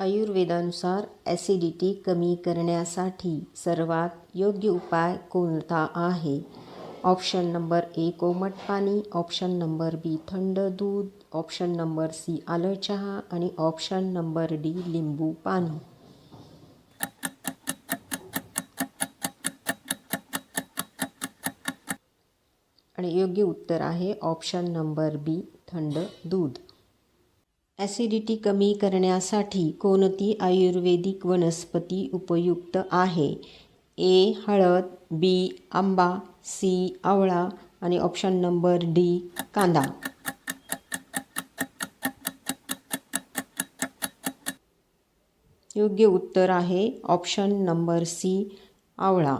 आयुर्वेदानुसार acidity कमी करण्यासाठी सर्वात योग्य उपाय कोणता आहे? ऑप्शन नंबर ए कोमट पाणी. ऑप्शन नंबर बी थंड दूध. ऑप्शन नंबर सी आलं चहा. आणि ऑप्शन नंबर डी लिंबू पाणी. आणि योग्य उत्तर आहे ऑप्शन नंबर बी थंड दूध. ॲसिडिटी कमी करण्यासाठी कोणती आयुर्वेदिक वनस्पती उपयुक्त आहे? ए हळद बी आंबा सी आवळा आणि ऑप्शन नंबर डी कांदा. योग्य उत्तर आहे ऑप्शन नंबर सी आवळा.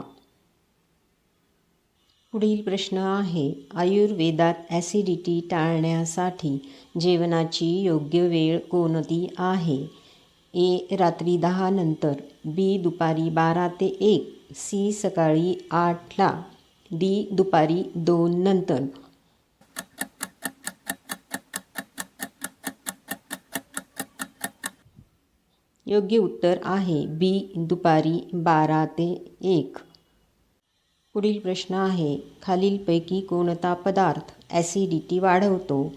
पुढील प्रश्न आहे आयुर्वेदात ॲसिडिटी टाळण्यासाठी जेवणाची योग्य वेळ कोणती आहे? ए रात्री दहा नंतर बी दुपारी बारा ते एक सी सकाळी आठला डी दुपारी दोन नंतर. योग्य उत्तर आहे बी दुपारी बारा ते एक. पुढील प्रश्न आहे. खालीलपैकी कोणता पदार्थ ॲसिडिटी वाढवतो?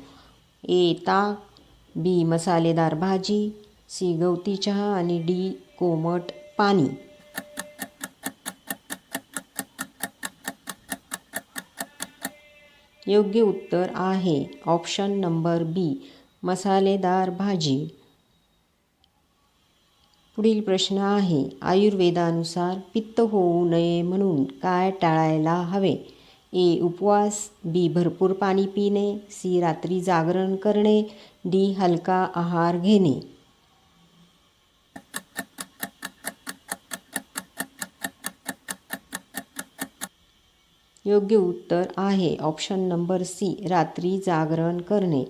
ए ताक बी मसालेदार भाजी सी गवती चहा आणि डी कोमट पाणी. योग्य उत्तर आहे. ऑप्शन नंबर बी मसालेदार भाजी. पुढील प्रश्न आहे. आयुर्वेदानुसार पित्त होऊ नये म्हणून काय टाळायला हवे? ए. उपवास बी. भरपूर पाणी पिणे सी. रात्री जागरण करणे डी. हलका आहार घेणे. योग्य उत्तर आहे. Option number C. रात्री जागरण करणे.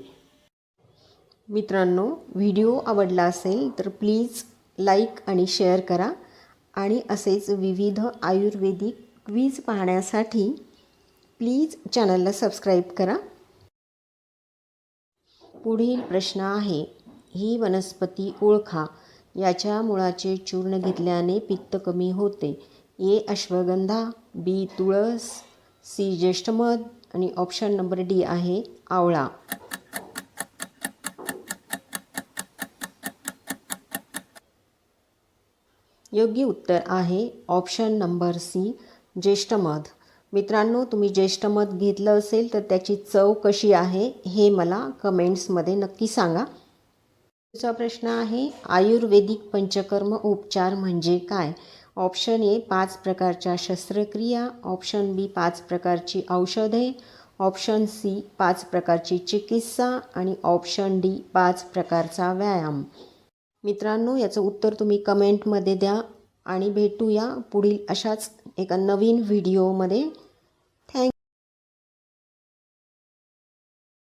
मित्रांनो व्हिडिओ आवडला असेल तर प्लीज लाईक आणि शेअर करा आणि असेच विविध आयुर्वेदिक क्वीज पाहण्यासाठी प्लीज चॅनलला सबस्क्राईब करा. पुढील प्रश्न आहे ही वनस्पती ओळखा याच्या मुळाचे चूर्ण घेतल्याने पित्त कमी होते. ए अश्वगंधा बी तुळस सी ज्येष्ठमध आणि ऑप्शन नंबर डी आहे आवळा. योग्य उत्तर आहे ऑप्शन नंबर सी ज्येष्ठमध मित्रांनो तुम्ही ज्येष्ठमध घेतलं असेल तर त्याची चव कशी आहे हे मला कमेंट्समध्ये नक्की सांगा. दुसरा प्रश्न आहे आयुर्वेदिक पंचकर्म उपचार म्हणजे काय? ऑप्शन ए पाच प्रकारच्या शस्त्रक्रिया. ऑप्शन बी पाच प्रकारची औषधे. ऑप्शन सी पाच प्रकारची चिकित्सा. आणि ऑप्शन डी पाच प्रकारचा व्यायाम. मित्रांनो याचं उत्तर तुम्ही कमेंटमध्ये द्या आणि भेटूया पुढील अशाच एका नवीन व्हिडिओमध्ये